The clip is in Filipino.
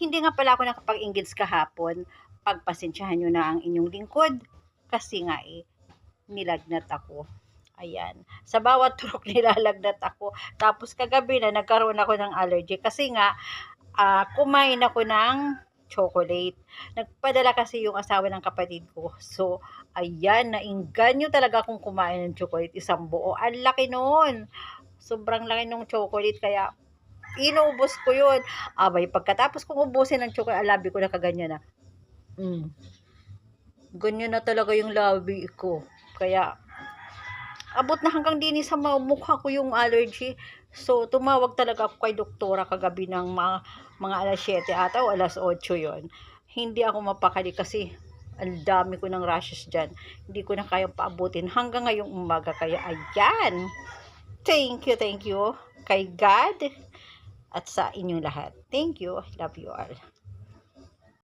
Hindi nga pala ako nakapag-engage kahapon. Pagpasensyahan nyo na ang inyong lingkod. Kasi nga eh, nilagnat ako. Ayan. Sa bawat turok nilalagnat ako. Tapos kagabi na nagkaroon ako ng allergy. Kasi nga, ah, kumain ako ng chocolate. Nagpadala kasi yung asawa ng kapatid ko. So, ayan, naingganyo talaga akong kumain ng chocolate. Isang buo. Ang laki noon. Sobrang laki ng chocolate. Kaya, inubos ko yun. Abay, pagkatapos kong ubusin ng chocolate, ang labi ko na kaganyan na. Mm. Ganyan na talaga yung labi ko. Kaya, abot na hanggang din sa mukha ko yung allergy. So, tumawag talaga ako kay doktora kagabi ng mga, mga alas 7 ata o alas 8 yon Hindi ako mapakali kasi ang dami ko ng rashes dyan. Hindi ko na kayang paabutin hanggang ngayong umaga. Kaya, ayan. Thank you, thank you kay God at sa inyong lahat. Thank you. Love you all.